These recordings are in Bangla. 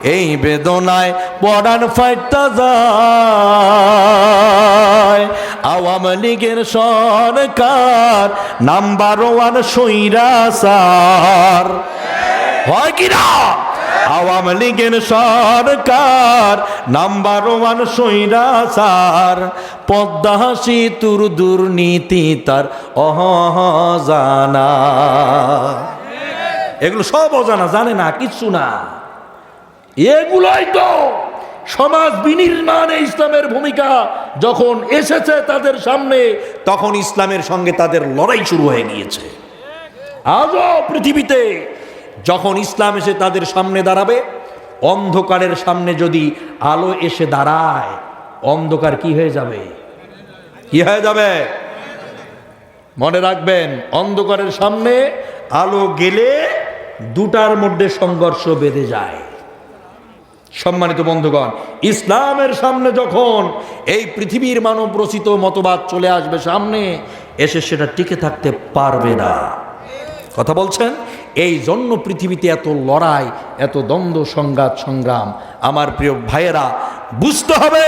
এই বেদনায় পড়ান ফাইটটা যায়। আওয়ামী লীগের সরকার নাম্বার ওয়ান সৈরাসার হয় কি না? আওয়ামী লীগের সরকার নাম্বার ওয়ান সৈরাসার পদ্মা সেতুর দুর্নীতি তার অহ জানা এগুলো সব অজানা, জানে না, কিচ্ছু না। এগুলাই তো সমাজ বিনির্মাণে ইসলামের ভূমিকা। যখন এসেছে তাদের সামনে, তখন ইসলামের সঙ্গে তাদের লড়াই শুরু হয়ে গিয়েছে। আজও পৃথিবীতে যখন ইসলাম এসে তাদের সামনে দাঁড়াবে, অন্ধকারের সামনে যদি আলো এসে দাঁড়ায়, অন্ধকার কি হয়ে যাবে? কি হয়ে যাবে? মনে রাখবেন, অন্ধকারের সামনে আলো গেলে দুটার মধ্যে সংঘর্ষ বেঁধে যায়। সম্মানিত বন্ধুগণ, ইসলামের সামনে যখন এই পৃথিবীর মানব রচিত মতবাদ চলে আসবে সামনে, এসে সেটা টিকে থাকতে পারবে না। কথা বলছেন? এই জন্য পৃথিবীতে এত লড়াই, এত দ্বন্দ্ব, সংঘাত, সংগ্রাম। আমার প্রিয় ভাইয়েরা, বুঝতে হবে,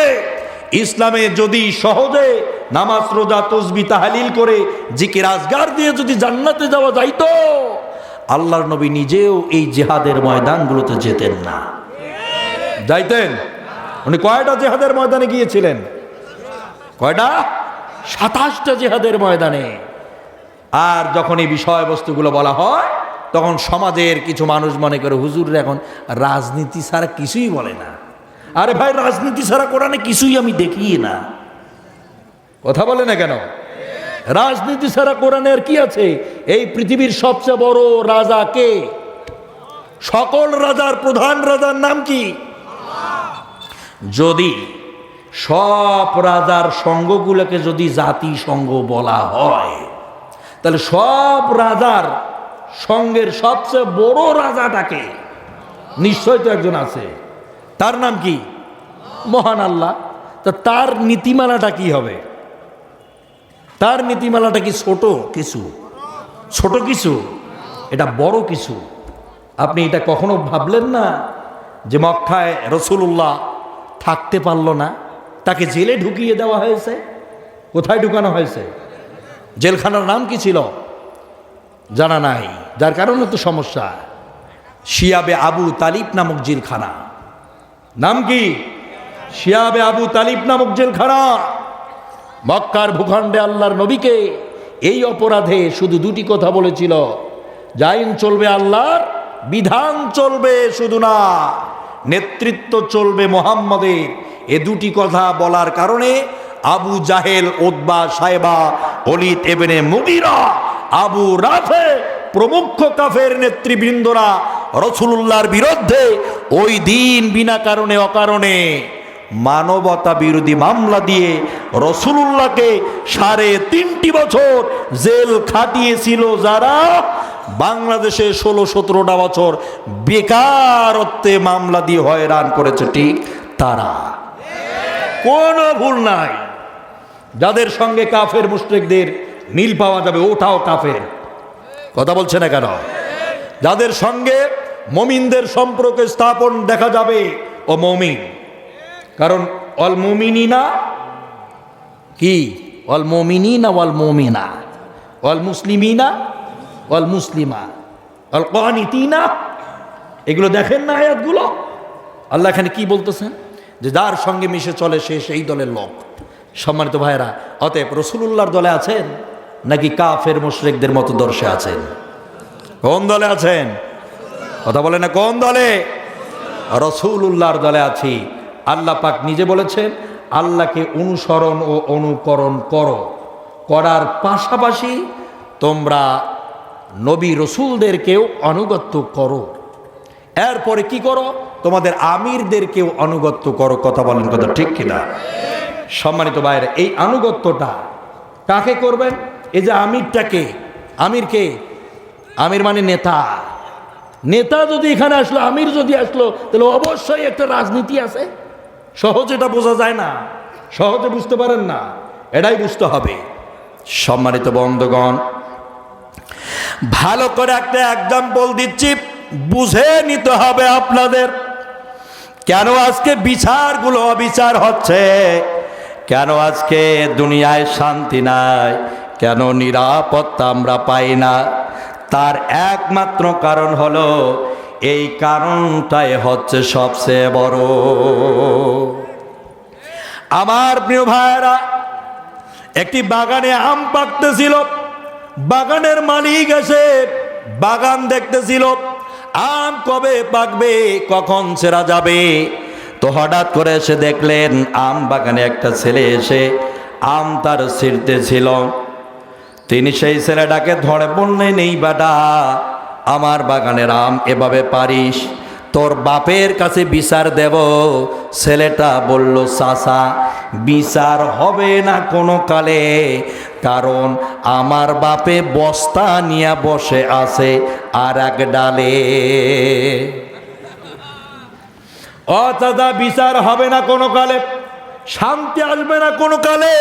ইসলামে যদি সহজে নামাজ, রোজা, তসবি, তাহালিল করে জিকে রাজগার দিয়ে যদি জান্নাতে যাওয়া যাইতো, আল্লাহর নবী নিজেও এই জেহাদের ময়দানগুলোতে যেতেন না। যাইতেন উনি কয়টা জেহাদের ময়দানে গিয়েছিলেন? কয়টা? সাতাশটা জেহাদের ময়দানে। আর যখন এই বিষয়বস্তুগুলো বলা হয়, তখন সমাজের কিছু মানুষ মনে করে, হুজুররা এখন রাজনীতি ছাড়া কিছুই বলে না। আরে ভাই, রাজনীতি ছাড়া কোরআনে কিছুই আমি দেখি না। কথা বলে না কেন? রাজনীতি ছাড়া কোরআনের কি আছে? এই পৃথিবীর সবচেয়ে বড় রাজা কে? সকল রাজার প্রধান রাজার নাম কি? যদি সব রাজার সঙ্গগুলোকে যদি জাতিসংঘ বলা হয়, তাহলে সব রাজার সঙ্গের সবচেয়ে বড় রাজাটাকে নিশ্চয় তো একজন আছে। তার নাম কি? মহান আল্লাহ। তা তার নীতিমালাটা কি হবে? তার নীতিমালাটা কি ছোট কিছু? ছোট কিছু? এটা বড় কিছু? আপনি এটা কখনো ভাবলেন না যে মক্কায় রসুল্লাহ থাকতে পারল না। তাকে জেলে ঢুকিয়ে দেওয়া হয়েছে। কোথায় ঢুকানো হয়েছে? জেলখানার নাম কি ছিল? জানা নাই। যার কারণে তো সমস্যা। শিয়াবে আবু তালিব নামক জেলখানা। নাম কি? শিয়াবে আবু তালিব নামক জেলখানা। মক্কার ভূখণ্ডে আল্লাহর নবীকে এই অপরাধে শুধু দুটি কথা বলেছিল। জাইন চলবে আল্লাহর, বিধান চলবে শুধু না। নেতৃত্ব চলবে মোহাম্মদের। এ দুটি কথা বলার কারণে আবু জাহেল ওদবা সাহেবা অলিত এবেনে মুগিরা, আবু রাফে প্রমুখ কাফের নেতৃবৃন্দরা রসুল্লাহর বিরুদ্ধে ওই দিন বিনা কারণে, অকারণে মানবতা বিরোধী মামলা দিয়ে রসুল্লাহকে সাড়ে তিনটি বছর জেল খাটিয়েছিল যারা বাংলাদেশে ষোলো, সতেরোটা বছর বেকারত্বে মামলা দিয়ে হয়রান করেছে ঠিক তারা। কোনো ভুল নাই। যাদের সঙ্গে কাফের মুশরিকদের মিল পাওয়া যাবে, ওটাও কাফের। কথা বলছে না কেন? যাদের সঙ্গে মমিনদের সম্পর্ক স্থাপন দেখা যাবে, ও মমিন। কারণ অল মমিনা কি? অল মমিনা অল মমিনা। অল মুসলিমিনা অল মুসলিমা অল কানিতিনা এগুলো দেখেন না আয়াতগুলো? আল্লাহ এখানে কি বলতেছেন? যে যার সঙ্গে মিশে চলে সে সেই দলের লোক। সম্মানিত ভাইয়েরা, অতএব রসুলুল্লাহর দলে আছেন নাকি কাফের মুশরিকদের মতো দর্শে আছেন? কোন দলে আছেন? কথা বলে না, কোন দলে? রসুলুল্লাহর দলে আছি। আল্লাহ পাক নিজে বলেছেন, আল্লাহকে অনুসরণ ও অনুকরণ করো। করার পাশাপাশি তোমরা নবী রসুলদেরকেও আনুগত্য করো। এরপরে কি করো? তোমাদের আমিরদেরকেও আনুগত্য করো। কথা বলেন কথা ঠিক কিনা? সম্মানিত বাইরে এই আনুগত্যটা কাকে করবেন? এই যে আমিরটাকে, আমিরকে, আমির মানে নেতা। নেতা যদি এখানে আসলো, আমির যদি আসলো, তাহলে অবশ্যই একটা রাজনীতি আছে। সহজে এটা বোঝা যায় না। সহজে বুঝতে পারেন না। এটাই বুঝতে হবে। সম্মানিত বন্ধগণ ভালো করে একটা এক্সাম্পল দিচ্ছি, বুঝে নিতে হবে আপনাদের। কেন আজকে বিচারগুলো অবিচার হচ্ছে? কেন আজকে দুনিয়ায় শান্তি নাই? কেন নিরাপত্তা আমরা পাই না? তার একমাত্র কারণ হলো, এই কারণটাই হচ্ছে সবচেয়ে বড়। আমার প্রিয় ভাইয়েরা, একটি বাগানে আম পাকতেছিল। বাগানের মালিক এসে বাগান দেখতেছিল। আম কবে পাকবে, কখন ছেড়া যাবে? তো হঠাৎ করে এসে দেখলেন, আম বাগানে একটা ছেলে এসে আম তার ছিঁড়তেছিল তিনি সেই ছেলেটাকে ধরে বললেন এই বাটা, আমার বাগানের আম এভাবে পারিস? তোর বাপের কাছে বিচার দেব। ছেলেটা বলল সাসা বিচার হবে না কোনো কালে। কারণ আমার বাপে বস্তা নিয়ে বসে আছে আর এক ডালে। ও দাদা বিচার হবে না কোনো কালে। শান্তি আসবে না কোনো কালে।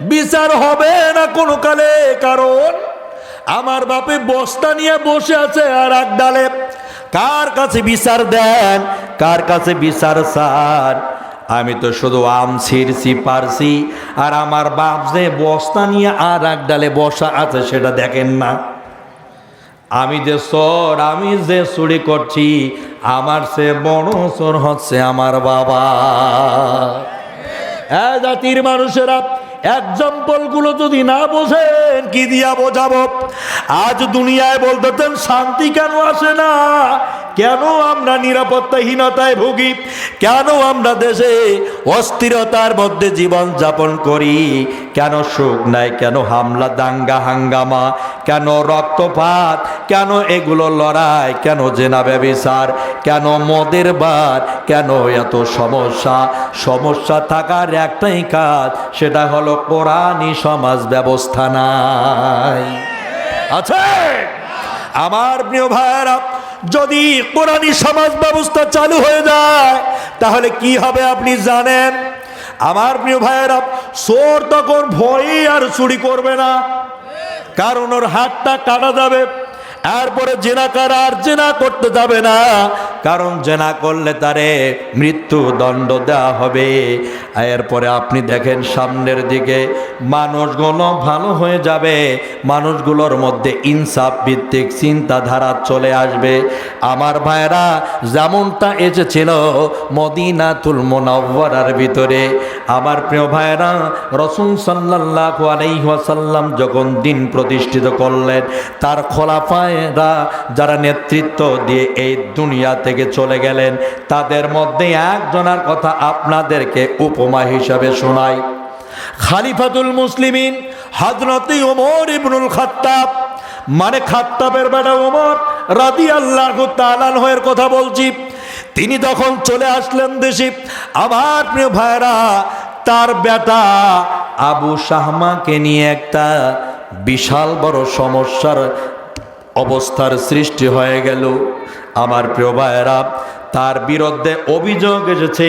বিচার হবে না কোনো কালে। কারণ আমার বাপে বস্তা নিয়ে বসে আছে আর এক ডালে। কার কাছে বিচার দেন? কার কাছে বিচার চান? আমি তো শুধু আম ছিঁড়ছি, পারছি। আর আমার বাপ যে বস্তা নিয়ে আর এক ডালে বসা আছে, সেটা দেখেন না। আমি যে চোর, আমি যে চুরি করছি, আমার সে বড় চোর হচ্ছে আমার বাবা। জাতির মানুষেরা এক্সাম্পলগুলো যদি না বোঝেন, কি দিয়া বোঝাবো? আজ দুনিয়ায় বলতেছেন, শান্তি কেন আসে না? কেন আমরা নিরাপত্তাহীনতায় ভুগি? কেন আমরা দেশে অস্থিরতার মধ্যে জীবন যাপন করি? কেন সুখ নাই? কেন হামলা, দাঙ্গা, হাঙ্গামা? কেন রক্তপাত? কেন এগুলো লড়াই? কেন জেনা ব্যবিচার? কেন মদের বার? কেন এত সমস্যা? সমস্যা থাকার একটাই কাজ, সেটা হলো কোরআনি সমাজ ব্যবস্থা নাই। আছে? আমার প্রিয় ভাইয়েরা যদি কোরআন সমাজ ব্যবস্থা চালু হয়ে যায়, তাহলে কি হবে আপনি জানেন? আমার প্রিয় ভাইয়েরা সোর তখন ভয়ে আর চুরি করবে না। কারণ ওর হাতটা কাটা যাবে। এরপরে জেনাকার আর জেনা করতে যাবে না। কারণ জেনা করলে তারে মৃত্যু দণ্ড দেওয়া হবে। এরপরে আপনি দেখেন সামনের দিকে মানুষগুলো ভালো হয়ে যাবে। মানুষগুলোর মধ্যে ইনসাফ ভিত্তিক চিন্তাধারা চলে আসবে। আমার ভাইরা যেমনটা এসেছিল মদিনাতুল মোনাব্বরার ভিতরে। আমার প্রিয় ভাইরা রসুন সাল্লাহ আলাইহাসাল্লাম যখন দিন প্রতিষ্ঠিত করলেন, তার খোলাফায়রা যারা নেতৃত্ব দিয়ে এই দুনিয়া থেকে চলে গেলেন, তাদের মধ্যে একজনের কথা আপনাদেরকে উপমা হিসাবে শোনাই। খালিফাতুল মুসলিমিন হাজরতি ওমর ইবনুল খাত্তাব মানে খাত্তাবের বেটা ওমর রাদি আল্লাহ তালানহের কথা বলছি। তিনি তখন চলে আসলেন দেশে, আমার প্রিয় ভাইরা তার বেটা আবু শাহমাকে নিয়ে একটা বিশাল বড় সমস্যার অবস্থার সৃষ্টি হয়ে গেল। আমার প্রিয় ভাইয়েরা, তার বিরুদ্ধে অভিযোগ এসেছে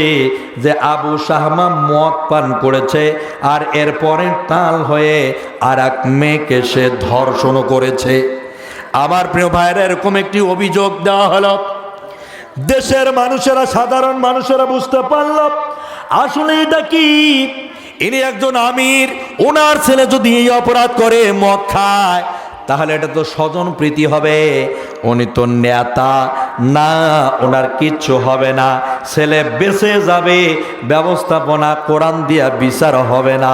যে আবু শাহমা মদ পান করেছে আর এরপরে তাল হয়ে আর এক মেয়েকে সে ধর্ষণ করেছে। আমার প্রিয় ভাইয়েরা, এরকম একটি অভিযোগ দেওয়া হলো। দেশের মানুষেরা, সাধারণ মানুষেরা বুঝতে পারল, আসলে এটা কি? ইনি একজন আমির, ওনার ছেলে যদি এই অপরাধ করে, মদ খায় তাহলে এটা তো স্বজন প্রীতি হবে। উনি তো নেতা, না, ওনার কিচ্ছু হবে না। ছেলে বেঁচে যাবে, ব্যবস্থাপনা, কোরআন দিয়া বিচার হবে না।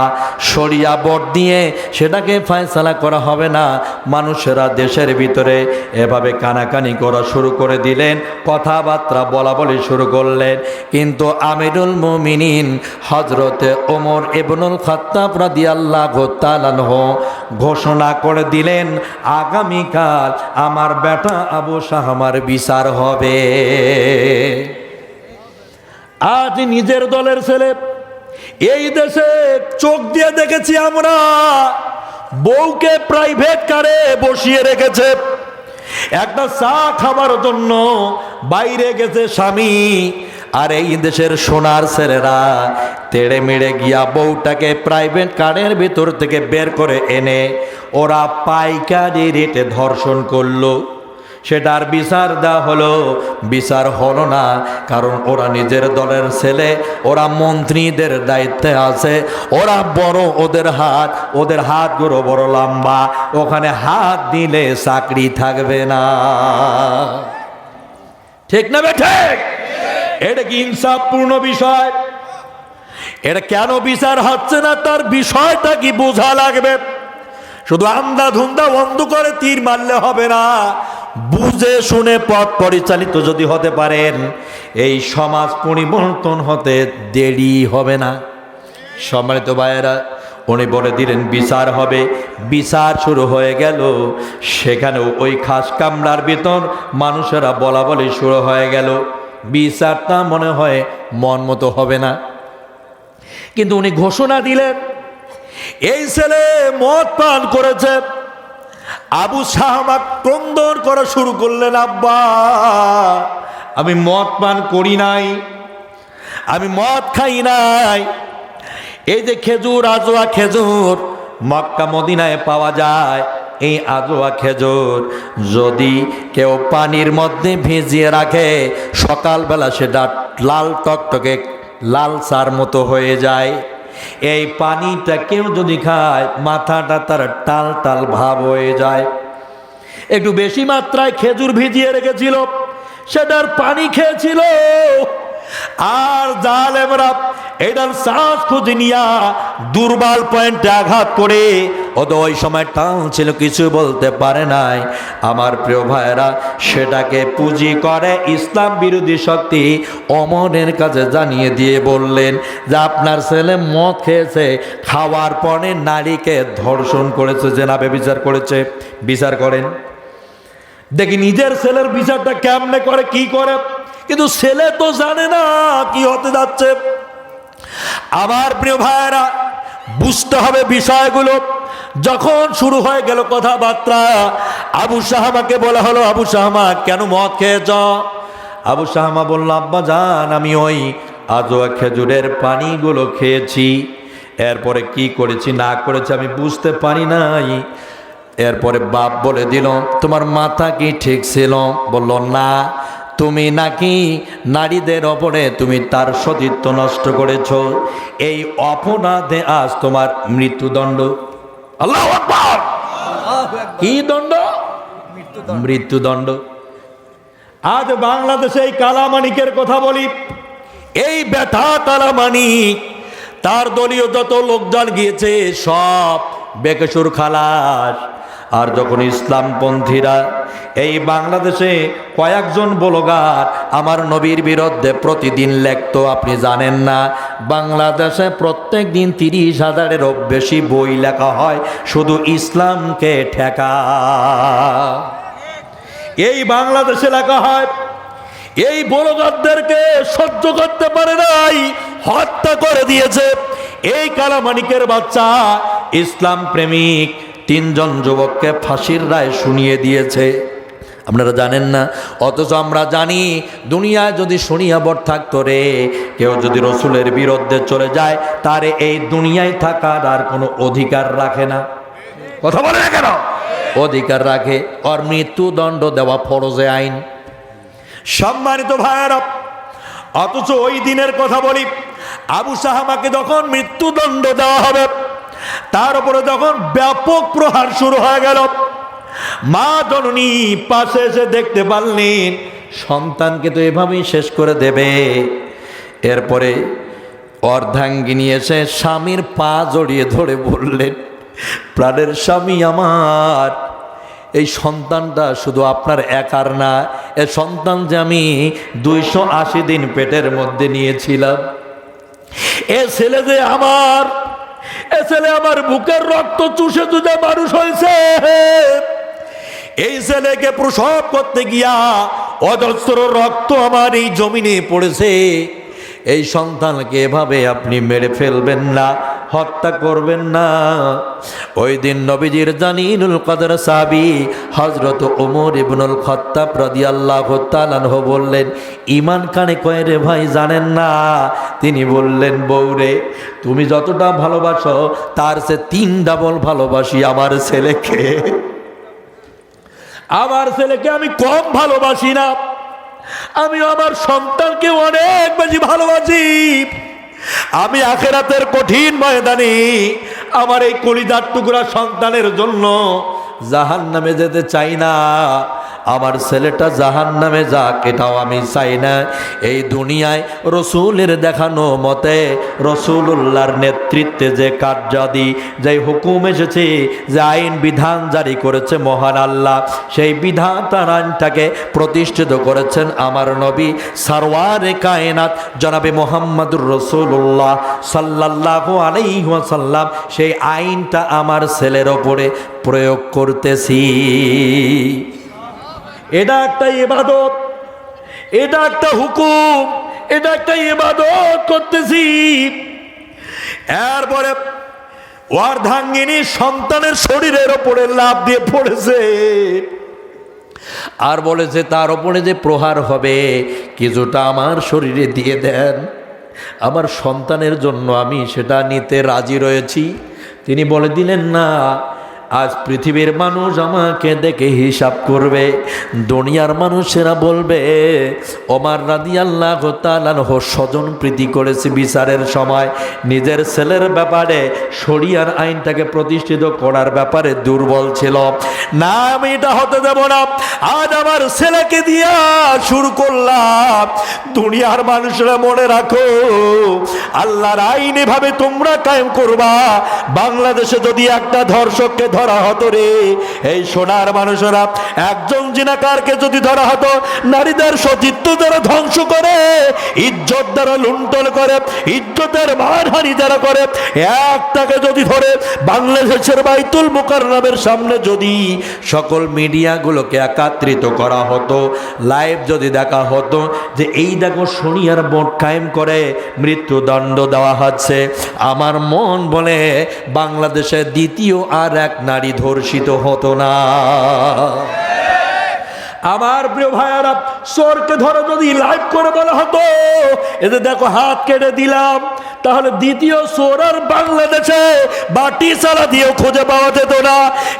সরিয়া বট দিয়ে সেটাকে ফয়সালা করা হবে না। মানুষেরা দেশের ভিতরে এভাবে কানাকানি করা শুরু করে দিলেন, কথাবার্তা বলা বলি শুরু করলেন। কিন্তু আমিরুল মুমিনিন হজরতে ওমর এবনুল খত্তাব রাদিয়াল্লাহু তাআলাহ ঘোষণা করে দিলেন আগামীকাল আমার বেটা আবু শাহমার বিচার হবে। আজ নিজের দলের ছেলে, এই দেশে চোখ দিয়ে দেখেছি আমরা। বউকে প্রাইভেট কারে বসিয়ে রেখেছে। একটা চা খাবার জন্য বাইরে গেছে স্বামী। আর এই দেশের সোনার ছেলেরা, তেড়ে মেড়ে গিয়া বউটাকে প্রাইভেট কারের ভিতর থেকে বের করে এনে ওরা পাইকারি রেটে ধর্ষণ করল। সেটার বিচার দেওয়া হলো। বিচার হলো না, কারণ ওরা নিজের দলের ছেলে, ওরা মন্ত্রীদের দায়িত্বে আছে। ওরা বড় ওদের হাত, ওদের হাতগুলো বড় লম্বা, ওখানে হাত দিলে চাকরি থাকবে না। ঠিক না বে ঠিক? এটা কি ইনসাফপূর্ণ বিষয়? এটা কেন বিচার হচ্ছে না? তার বিষয়টা কি বোঝা লাগবে? শুধু আন্দা ধুন্দা বন্ধ করে তীর মারলে হবে না। বুঝে শুনে পথ পরিচালিত যদি হতে পারেন, এই সমাজ পরিবর্তন হতে দেরি হবে না। সম্মানিত ভাইয়েরা, উনি বলে দিলেন, বিচার হবে। বিচার শুরু হয়ে গেল। সেখানেও ওই খাস কামরার ভিতর মানুষেরা বলা বলি শুরু হয়ে গেল। বিচারটা মনে হয় মন মতো হবে না। কিন্তু উনি ঘোষণা দিলেন, এই ছেলে মদ পান করেছে, আবু সাহামা ক্রন্দন করা শুরু করলেন, আব্বা, আমি মদ পান করি নাই, আমি মদ খাই নাই। এই যে খেজুর, আজোয়া খেজুর মক্কা মদিনায় পাওয়া যায় এই আজোয়া খেজুর যদি কেউ পানির মধ্যে ভিজিয়ে রাখে, সকালবেলা সেটা লাল টকটকে লাল সার মতো হয়ে যায়। এই পানিটা কেউ যদি খায়, মাথাটা তার টাল টাল ভাব হয়ে যায়। একটু বেশি মাত্রায় খেজুর ভিজিয়ে রেখেছিল, সেটার পানি খেয়েছিল। আর জালেমরা এটার শ্বাস খুঁজে নিয়া দুর্বল পয়েন্টে আঘাত করে। ও তো ওই সময় টান ছিল, কিছু বলতে পারে নাই। আমার প্রিয় ভাইয়েরা, সেটাকে পুঁজি করে ইসলাম বিরোধী শক্তি অমরের কাছে জানিয়ে দিয়ে বললেন যে, আপনার ছেলে মদ খেয়েছে, খাওয়ার পরে নারীকে ধর্ষণ করেছে, জেনাবে বিচার করেছে। বিচার করেন। দেখি নিজের ছেলের বিচারটা কেমনে করে, কি করে? কিন্তু ছেলে তো জানে না কি হতে যাচ্ছে। আমার প্রিয় ভাইয়েরা, বুঝতে হবে বিষয়গুলো। যখন শুরু হয়ে গেল কথাবার্তা, আবু সাহামাকে বলা হলো, আবু সাহামা, কেন মদ খেয়েছ? আবু সাহামা বলল, আব্বা জান, আমি ওই আজোয়া খেজুরের পানিগুলো খেয়েছি। এরপরে কি করেছি, না করেছি, আমি বুঝতে পারি নাই। এরপরে বাপ বলে দিল, তোমার মাথা কি ঠিক ছিল? বলল, না তুমি নাকি নারীদের ওপরে তুমি তার সতীত্ব নষ্ট করেছ? এই অপরাধে আজ তোমার মৃত্যুদণ্ড। আল্লাহ কি দণ্ড? মৃত্যুদণ্ড। আজ বাংলাদেশে এই কালামানিকের কথা বলি। এই ব্যথা কালামানিক তার দলীয় যত লোকজন গিয়েছে, সব বেকসুর খালাস। আর যখন ইসলামপন্থীরা এই বাংলাদেশে কয়েকজন বলগার আমার নবীর বিরুদ্ধে প্রতিদিন লেখত, আপনি জানেন না, বাংলাদেশে প্রত্যেক দিন তিরিশ হাজারেরও বেশি বই লেখা হয়, শুধু ইসলামকে ঠেকা। এই বাংলাদেশে লেখা হয়, এই বলগারদেরকে সহ্য করতে পারে নাই, হত্যা করে দিয়েছে। এই কালামানিকের বাচ্চা ইসলাম প্রেমিক তিনজন যুবককে ফাঁসির রায় শুনিয়ে দিয়েছে। আপনারা জানেন না? অথচ আমরা জানি, দুনিয়ায় যদি শুনিয়া বর থাকতো রে, কেউ যদি রসুলের বিরুদ্ধে চলে যায়, তার এই দুনিয়ায় থাকার আর কোনো অধিকার রাখে না। কথা বলে না কেন? অধিকার রাখে ওর মৃত্যুদণ্ড দেওয়া ফরজে আইন। সম্মানিত ভাইয়েরা, অথচ ওই দিনের কথা বলি, আবু সাহামাকে যখন মৃত্যুদণ্ড দেওয়া হবে তার উপরে যখন ব্যাপক প্রহার শুরু হয়ে গেল, মা জননী পাশে এসে দেখতে পারলেন, সন্তানকে তো এভাবেই শেষ করে দেবে। এরপরে অর্ধাঙ্গিনী এসে স্বামীর পা জড়িয়ে ধরে বললেন, প্রাণের স্বামী আমার, এই সন্তানটা শুধু আপনার একার না, এ সন্তান যে আমি দুইশো আশি দিন পেটের মধ্যে নিয়েছিলাম, এ ছেলে যে আমার এ ছেলে আমার বুকের রক্ত চুষে চুষে মানুষ হয়েছে। এই ছেলেকে প্রসব করতে গিয়া অজস্র রক্ত আমার এই জমিনে পড়েছে। এই সন্তানকে এভাবে আপনি মেরে ফেলবেন না, হত্যা করবেন না। ওই দিন নবীজির জানিনুল কদর সাবি হজরত ওমর ইবনুল খত্তাব রাদিয়াল্লাহু তাআলাহু বললেন ইমান কানে কয় রে ভাই, জানেন না? তিনি বললেন, বউরে, তুমি যতটা ভালোবাসো, তার সে তিন ডাবল ভালোবাসি আমার ছেলেকে। আমার ছেলেকে আমি কম ভালোবাসি না। আমি আমার সন্তানকে অনেক বেশি ভালোবাসি। আমি আখেরাতের কঠিন ময়দানে আমার এই কলিদার টুকরা সন্তানের জন্য জাহান নামে যেতে চাই না। আমার ছেলেটা জাহান নামে যাক, এটাও আমি চাই না। এই দুনিয়ায় রসুলের দেখানো মতে রসুল্লাহর নেতৃত্বে যে কার্যাদি, যে হুকুম এসেছে, যে আইন বিধান জারি করেছে মহান আল্লাহ, সেই বিধান তার আইনটাকে প্রতিষ্ঠিত করেছেন আমার নবী সারওয়ারে কায়নাত, জনাবে মোহাম্মদুর রসুল্লাহ সাল্লাহ আলাইসাল্লাম সেই আইনটা আমার ছেলের ওপরে প্রয়োগ করতেছি। এটা একটা ইবাদত, এটা একটা হুকুম, এটা একটা ইবাদত করতেছি। এরপরে ওয়ার্ধাঙ্গিনী সন্তানের শরীরের ওপরে লাভ দিয়ে পড়েছে। আর বলেছে, তার ওপরে যে প্রহার হবে, কিছুটা আমার শরীরে দিয়ে দেন। আমার সন্তানের জন্য আমি সেটা নিতে রাজি রয়েছি। তিনি বলে দিলেন, না আজ পৃথিবীর মানুষ আমাকে দেখে হিসাব করবে। দুনিয়ার মানুষেরা বলবে, ওমার রাদি আল্লাহ তালানহ স্বজন প্রীতি করেছে বিচারের সময়। নিজের ছেলের ব্যাপারে শরিয়ার আইনটাকে প্রতিষ্ঠিত করার ব্যাপারে দুর্বল ছিল। না, আমি এটা হতে দেব না। আজ আমার ছেলেকে দিয়া শুরু করলাম। দুনিয়ার মানুষরা মনে রাখো, আল্লাহর আইন এভাবে তোমরা কায়েম করবা। বাংলাদেশে যদি একটা ধর্ষককে ধরা হতো রে। এই সোনার মানুষেরা, একজন জিনাকারকে যদি ধরা হতো, নারীদের সতীত্ব দ্বারা ধ্বংস করে, ইজ্জত দ্বারা লুণ্ঠন করে, ইজ্জতের মানহানি যারা করে, একটাকে যদি ধরে, বাংলাদেশের বাইতুল মুকাররমের সামনে যদি সকল মিডিয়াগুলোকে একাত্রিত করা হতো, লাইভ যদি দেখা হতো, যে এই দেখো শনিয়ার বোর্ড কায়েম করে, মৃত্যুদণ্ড দেওয়া হচ্ছে। আমার মন বলে বাংলাদেশের দ্বিতীয় আর এক নারী ধর্ষিত হতো না। আমার প্রিয় ভাইয়ারা, চোরকে ধরো যদি লাইভ করে বলা হতো এদের দেখো, হাত কেটে দিলাম তাহলে দ্বিতীয় সোরার বাংলাদেশে বাটি চালা দিয়েও খুঁজে পাওয়া যেত না।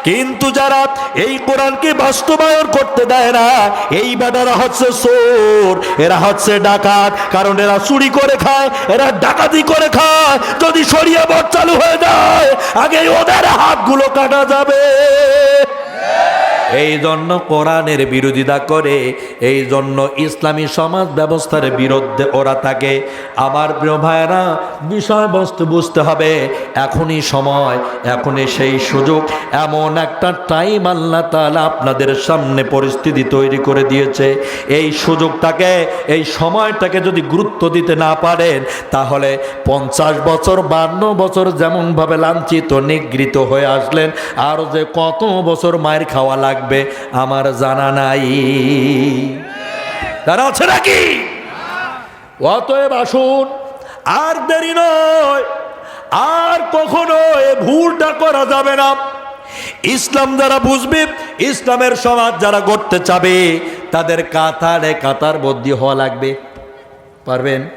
কিন্তু যারা এই কোরআনকে বাস্তবায়ন করতে দেয় না, এই বেটারা হচ্ছে সোর এরা হচ্ছে ডাকাত, কারণ এরা চুরি করে খায়, এরা ডাকাতি করে খায়। যদি সরিয়ে বট চালু হয়ে যায়, আগে ওদের হাতগুলো কাটা যাবে। এই জন্য কোরআনের বিরোধিতা করে এই জন্য ইসলামী সমাজ ব্যবস্থার বিরুদ্ধে ওরা থাকে। আমার প্রিয় ভাইয়েরা, বিষয়বস্তু বুঝতে হবে, এখনই সময়, এখনই সেই সুযোগ। এমন একটা টাইম আল্লাহ তাআলা আপনাদের সামনে পরিস্থিতি তৈরি করে দিয়েছে। এই সুযোগটাকে, এই সময়টাকে যদি গুরুত্ব দিতে না পারেন, তাহলে পঞ্চাশ বছর, বান্ন বছর যেমনভাবে লাঞ্ছিত, নিগৃহীত হয়ে আসলেন, আর যে কত বছর মায়ের খাওয়া লাগবে আমার জানা নাই। তারা আছে নাকি? অতএব আসুন। আর দেরি নয়। আর কখনো এ ভুলটা করা যাবে না। ইসলাম যারা বুঝবে, ইসলামের সমাজ যারা গড়তে চাবে, তাদের কাতারে কাতার বদ্ধি হওয়া লাগবে। পারবেন?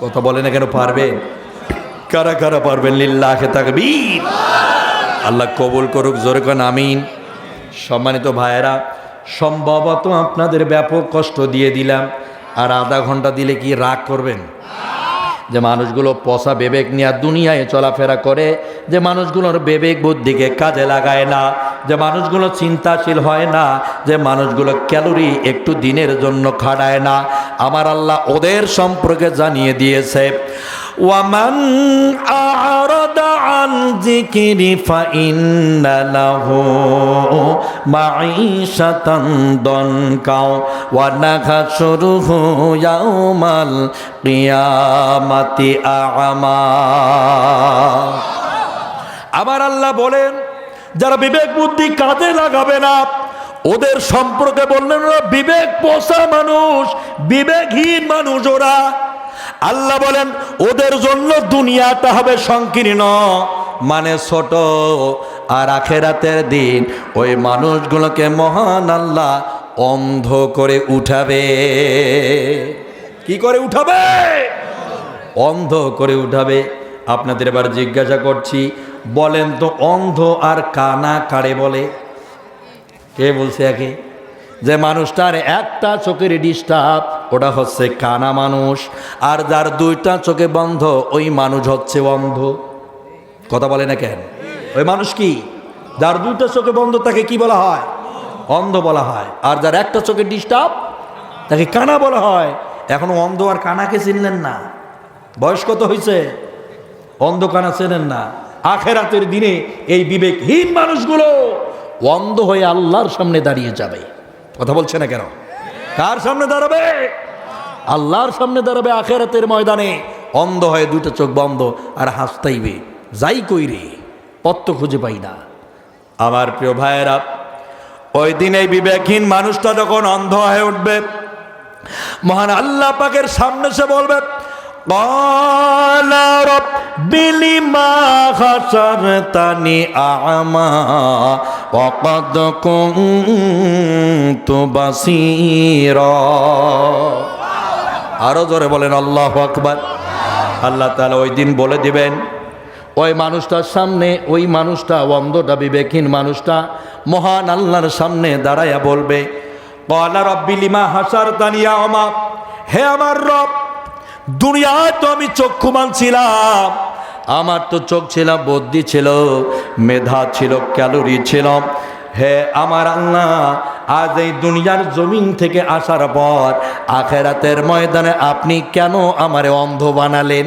কথা বলে না কেন পারবেন? কারা কারা পারবেন? লিল্লাহে তাকবীর। আল্লাহ কবুল করুক, জোরে কন, আমিন। সম্মানিত ভাইয়েরা, সম্ভবত আপনাদের ব্যাপক কষ্ট দিয়ে দিলাম, আর আধা ঘণ্টা দিলে কি রাগ করবেন? যে মানুষগুলো পচা বিবেক নিয়ে দুনিয়ায় চলাফেরা করে, যে মানুষগুলোর বিবেক বুদ্ধিকে কাজে লাগায় না, যে মানুষগুলো চিন্তাশীল হয় না, যে মানুষগুলো ক্যালোরি একটু দিনের জন্য খাড়ায় না, আমার আল্লাহ ওদের সম্পর্কে জানিয়ে দিয়েছে। ওয়ামান আ'রাদ আন যিকরি ফাইন্না লাহু মাঈশাতান দনকাও ওয়া নাহশুরুহু ইয়াউমাল কিয়ামাতি আ'মা। আবার আল্লাহ বলেন, যারা বিবেক বুদ্ধি কাজে লাগাবে না, ওদের সম্পর্কে বললেন বিবেক পোষা মানুষ, বিবেকহীন মানুষ ওরা। আল্লাহ বলেন, ওদের জন্য দুনিয়াটা হবে সংকীর্ণ। মানে ছোট। আর আখেরাতের দিন ওই মানুষগুলোকে মহান আল্লাহ অন্ধ করে উঠাবে। কি করে উঠাবে? অন্ধ করে উঠাবে। আপনাদের এবার জিজ্ঞাসা করছি, বলেন তো অন্ধ আর কানা কারে বলে? কে বলছে একে? যে মানুষটার একটা চোখের ডিস্টার্ব ওটা হচ্ছে কানা মানুষ। আর যার দুইটা চোখে বন্ধ, ওই মানুষ হচ্ছে অন্ধ। কথা বলে না কেন? ওই মানুষ কি? যার দুইটা চোখে বন্ধ, তাকে কি বলা হয়? অন্ধ বলা হয়। আর যার একটা চোখে ডিস্টার্ব তাকে কানা বলা হয়। এখনও অন্ধ আর কানাকে চিনলেন না। বয়স কত হয়েছে অন্ধ কানা চেনেন না। আখেরাতের দিনে এই বিবেকহীন মানুষগুলো অন্ধ হয়ে আল্লাহর সামনে দাঁড়িয়ে যাবে। কথা বলছে না কেন? কার সামনে দাঁড়াবে? আল্লাহর সামনে দাঁড়াবে আখেরাতের ময়দানে। অন্ধ হয়ে দুটো চোখ বন্ধ আর হাসতাইবে। যাই কই রে পত্ত খুঁজে পাই না। আমার প্রিয় ভাইয়েরা, ওই দিন এই বিবেকহীন মানুষটা যখন অন্ধ হয়ে উঠবে, মহান আল্লাহ পাকের সামনে সে বলবে قال رب لما خسرتني أعمى وقد كنت بصيرا আরো জোরে বলেন আল্লাহ আকবার আল্লাহ তাআলা ওই দিন বলে দিবেন ওই মানুষটার সামনে ওই মানুষটা অন্ধটা বিবেকহীন মানুষটা মহান আল্লাহর সামনে দাঁড়াইয়া বলবে কলা রব্বি লিমা হাসার দানিয়া আমা হে আমার রব দুনিয়ায় তো আমি চক্ষু মানছিলাম আমার তো চোখ ছিল, বুদ্ধি ছিল, মেধা ছিল, ক্যালোরি ছিল। হে আমার আল্লাহ, আজ এই দুনিয়ার জমিন থেকে আসার পর আখেরাতের ময়দানে আপনি কেন আমারে অন্ধ বানালেন?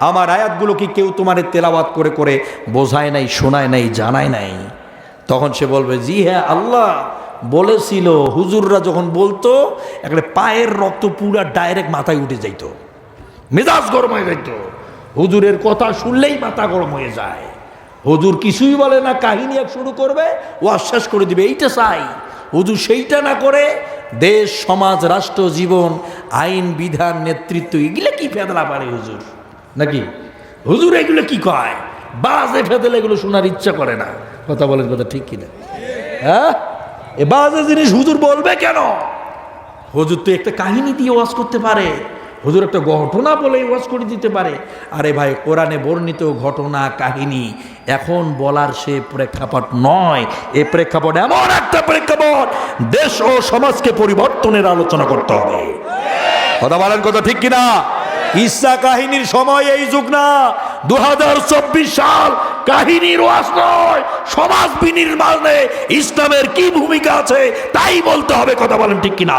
আমার আয়াতগুলো কি কেউ তোমার তেলাওয়াত করে করে বোঝায় নাই, শোনায় নাই, জানায় নাই? তখন সে বলবে, জি হ্যাঁ আল্লাহ বলেছিল। হুজুররা যখন বলতো একটা পায়ের রক্ত পুরা ডাইরেক্ট মাথায় উঠে যাইতো। মেজাজ গরম হয়ে যাইতো। হুজুরের কথা শুনলেই মাথা গরম হয়ে যায়। হুজুর কিছুই বলে না, কাহিনী এক শুরু করবে ও আশ্বাস করে দিবে। এইটা চাই। হুজুর সেইটা না করে দেশ, সমাজ, রাষ্ট্র, জীবন, আইন, বিধান, নেতৃত্ব, এগুলো কি ফেদলা পারে হুজুর? নাকি? হুজুর এগুলো কি কয়? বাজে ফেদলে এগুলো শোনার ইচ্ছা করে না। কথা বলেন কথা ঠিক কিনা? হ্যাঁ? এ বাজে জিনিস হুজুর বলবে কেন? হুজুর তো একটা কাহিনী দিয়ে ওয়াজ করতে পারে। হুজুর একটা ঘটনা বলে ওয়াজ করে দিতে পারে। আরে ভাই, কোরআনে বর্ণিত ঘটনা, কাহিনী এখন বলার সে প্রেক্ষাপট নয়। এ প্রেক্ষাপট এমন একটা প্রেক্ষাপট, দেশ ও সমাজকে পরিবর্তনের আলোচনা করতে হবে। কথা বলেন কথা ঠিক কিনা? ইসা কাহিনীর সময় এই যুগ না। দু হাজার চব্বিশ সাল কাহিনীর নয় সমাজ বিনির্মাণে ইসলামের কি ভূমিকা আছে তাই বলতে হবে, কথা বলেন ঠিক কিনা?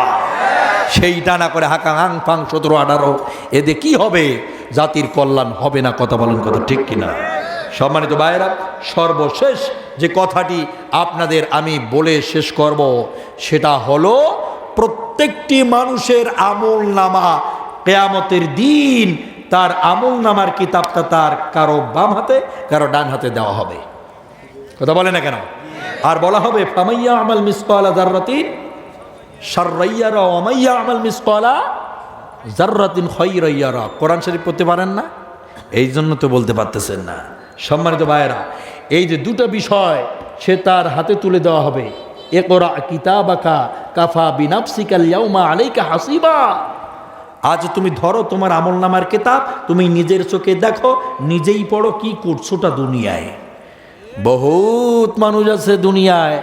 সেইটা না করে হাঁকা হাং ফাং সতেরো আঠারো, এতে কি হবে? জাতির কল্যাণ হবে না, কথা বলেন কথা ঠিক কিনা? সম্মানিত ভাইয়েরা, সর্বশেষ যে কথাটি আপনাদের আমি বলে শেষ করব, সেটা হলো প্রত্যেকটি মানুষের আমল নামা কেয়ামতের দিন তার আমল নামার কিতাবটা তার কারও বাম হাতে, কারও ডান হাতে দেওয়া হবে। কথা বলে না কেন? আর বলা হবে, ফামাইয়া আমাল মিসকালা জাররাতিন সাররাইয়ারা ওমাইয়া আমাল মিসকালা জাররাতিন খয়রাইয়ারা কোরআন শরীফ পড়তে পারেন না? এই জন্য তো বলতে পারতেছেন না। সম্মানিত ভাইয়েরা, এই যে দুটো বিষয় সে তার হাতে তুলে দেওয়া হবে। এ কোরা কিতাবাকা কাফা বিনাফসিকাল ইয়াউমা আলাইকা হাসিবা। আজ তুমি ধরো তোমার আমল নামার কেতাব, তুমি নিজের চোখে দেখো, নিজেই পড়ো কি করছোটা দুনিয়ায়। বহুত মানুষ আছে দুনিয়ায়।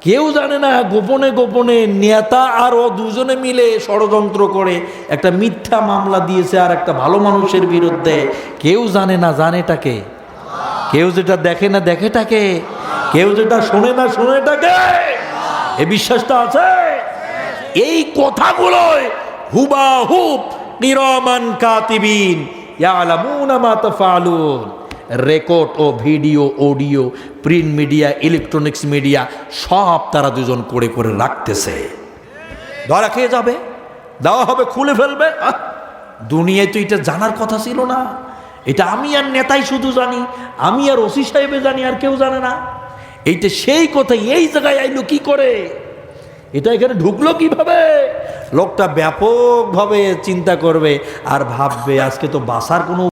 কেউ জানে না, গোপনে গোপনে নেতা আর ও দুজনে মিলে ষড়যন্ত্র করে একটা মিথ্যা মামলা দিয়েছে আর একটা ভালো মানুষের বিরুদ্ধে। কেউ জানে না জানেটাকে কেউ যেটা দেখে না দেখেটাকে কেউ যেটা শোনে না শোনেটাকে এ বিশ্বাসটা আছে? এই কথাগুলোই হুবা হুব কিরমান কাতিবিন, ইয়ালামুনা মা তাফআলুন রেকর্ড ও video, audio, print media, electronics media, সব তারা দুজন করে করে রাখতেছে। ধরা খেয়ে যাবে, দেওয়া হবে, খুলে ফেলবে। দুনিয়ায় তো এটা জানার কথা ছিল না। এটা আমি আর নেতাই শুধু জানি, আমি আর ওসি সাহেবে জানি, আর কেউ জানে না। এইটা সেই কথা এই জায়গায় আইলো কি করে? এটা এখানে ঢুকলো কীভাবে? লোকটা ব্যাপকভাবে চিন্তা করবে আর ভাববে আজকে তো বাসার কোনো